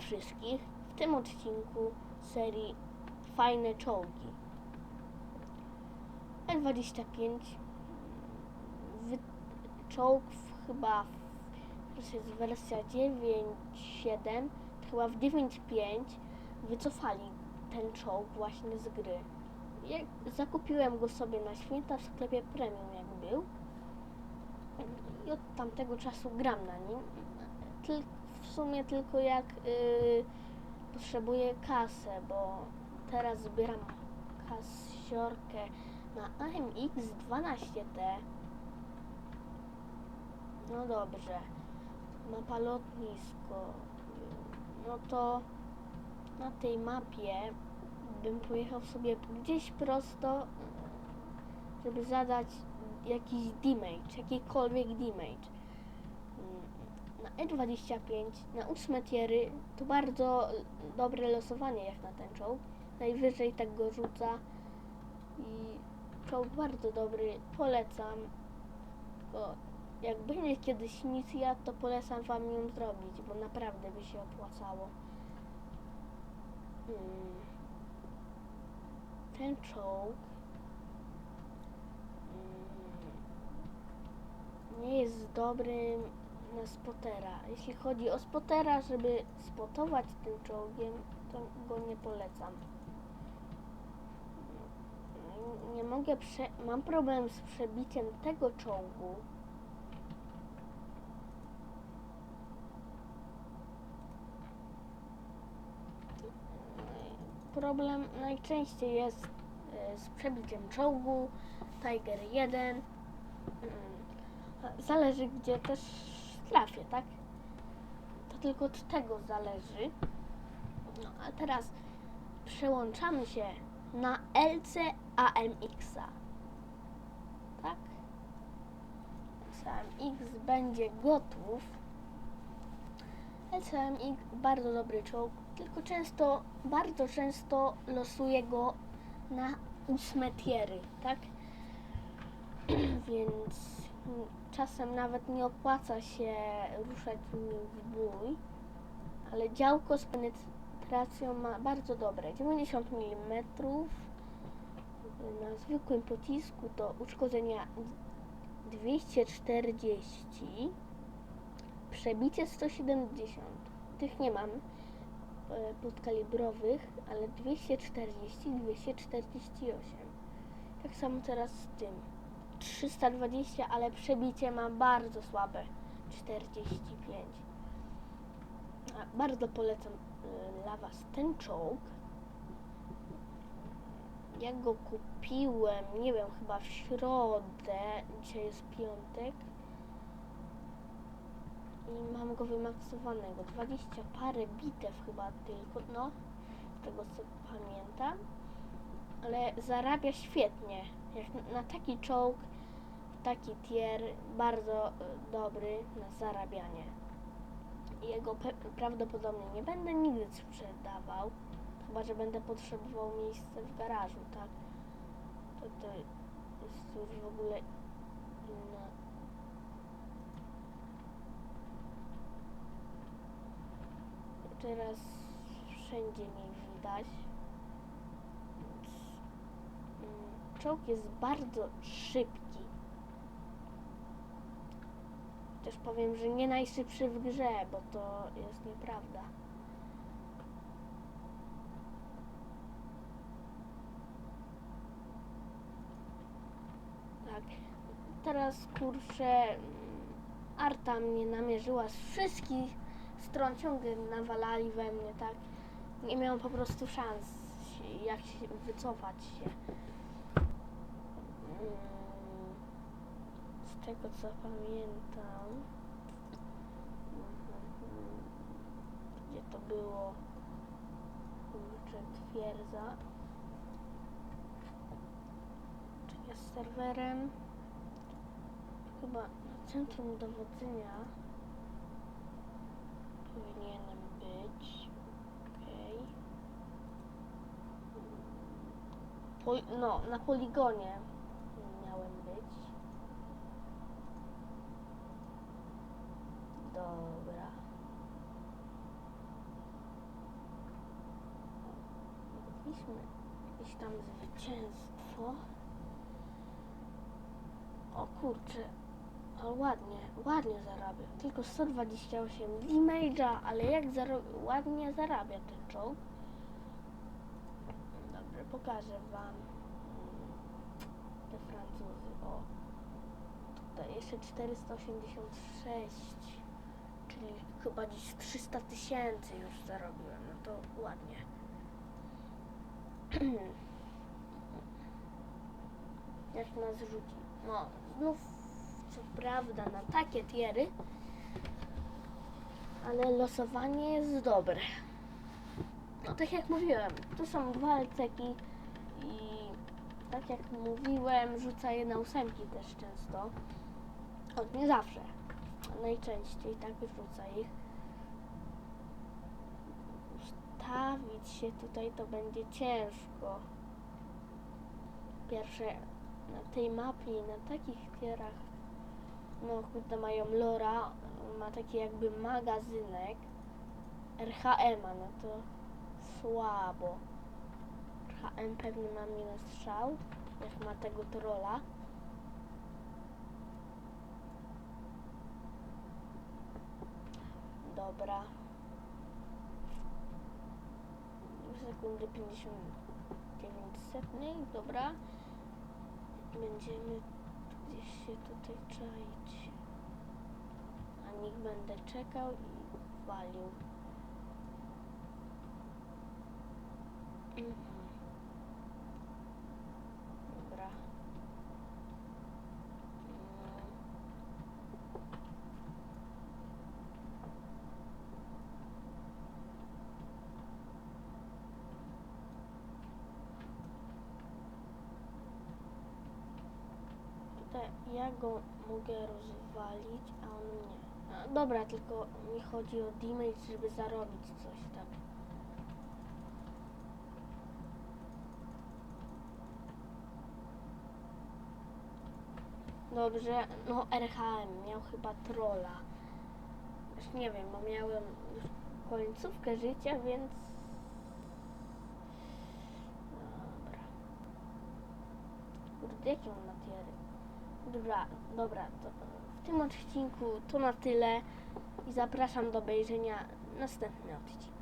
wszystkich w tym odcinku serii Fajne czołgi. L25 wy, czołg w, chyba w, to jest wersja 9.7 chyba w 9.5 wycofali ten czołg właśnie z gry. Ja zakupiłem go sobie na święta w sklepie premium jak był i od tamtego czasu gram na nim. Tyl, w sumie tylko jak y, potrzebuję kasę, bo teraz zbieram kasiorkę na AMX 12T. No dobrze. Mapa lotnisko. No to na tej mapie bym pojechał sobie gdzieś prosto, żeby zadać jakiś damage, jakikolwiek damage. Na E25, na 8 tiery to bardzo dobre losowanie jak na ten czołg. Najwyżej tak go rzuca i czołg bardzo dobry, polecam. Bo jak będzie kiedyś misja, to polecam wam ją zrobić, bo naprawdę by się opłacało. Hmm. Ten czołg mm, nie jest dobry na spotera. Jeśli chodzi o spotera, żeby spotować tym czołgiem, to go nie polecam. Nie- mogę prze... Mam problem z przebiciem tego czołgu. Problem najczęściej jest e, z przebiciem czołgu Tiger 1. Mm, Zależy gdzie też trafię, tak? To tylko od tego zależy. No a teraz przełączamy się na LC AMX-a. Tak? LCMX będzie gotów. LCMX bardzo dobry czołg, tylko często, bardzo często losuje go na ósme tiery, tak? Więc czasem nawet nie opłaca się ruszać w bój, ale działko z penetracją ma bardzo dobre, 90 mm. Na zwykłym pocisku to uszkodzenia 240, przebicie 170. Tych nie mam e, podkalibrowych, ale 240, 248. Tak samo teraz z tym. 320, ale przebicie mam bardzo słabe. 45. A, Bardzo polecam y, dla Was ten czołg. Ja go kupiłem, nie wiem, chyba w środę. Dzisiaj jest piątek. I mam go wymaksowanego. 20 parę bitew chyba tylko, no. Z tego co pamiętam. Ale zarabia świetnie. Jak na taki czołg, taki tier, bardzo y, dobry na zarabianie. Jego prawdopodobnie nie będę nigdy sprzedawał, chyba że będę potrzebował miejsca w garażu, tak? To, to jest już w ogóle inna. Teraz wszędzie mnie widać. Mm, Czołg jest bardzo szybki. Też powiem, że nie najszybszy w grze, bo to jest nieprawda. Tak. Teraz kurczę, mm, Arta mnie namierzyła z wszystkich stron, ciągle nawalali we mnie, tak. Nie miałam po prostu szans, jak się wycofać się. Mm, Z tego co pamiętam, gdzie to było, kurczę, twierdza, czy jest serwerem, chyba centrum dowodzenia powinienem być, okej. Pol- no, na poligonie miałem być. Dobra. mieliśmy jakieś tam zwycięstwo. O kurczę, ale ładnie, ładnie zarabia. Tylko 128 damage'a, ale jak zaro- ładnie zarabia ten czołg. Dobrze, pokażę wam mm, te Francuzy. O, tutaj jeszcze 486, czyli chyba dziś 300 tysięcy już zarobiłem. No to ładnie. Jak nas rzuci? No, znów co prawda na takie tiery, ale losowanie jest dobre. No tak jak mówiłem, to są dwa LCki i tak jak mówiłem, rzuca je na ósemki też często. O, nie zawsze. Najczęściej tak rzuca ich. Ustawić się tutaj to będzie ciężko. Pierwsze na tej mapie na takich tierach no kurde mają Lora, ma taki jakby magazynek RHM, no to słabo. RHM pewnie ma minus strzał, jak ma tego trolla. Dobra. Sekundy 59 setnej, dobra. Będziemy gdzieś się tutaj czaić. A niech będę czekał i walił. Mhm. Dobra. Mm. Tutaj ja go mogę rozwalić, a on mnie. A, dobra, tylko mi chodzi o damage, żeby zarobić coś tak. Dobrze, no RHM miał chyba trolla. Już nie wiem, bo miałem już końcówkę życia, więc... Dobra. Kurde, jakie on ma tiery? Dobra, dobra, to w tym odcinku to na tyle i zapraszam do obejrzenia następny odcinek.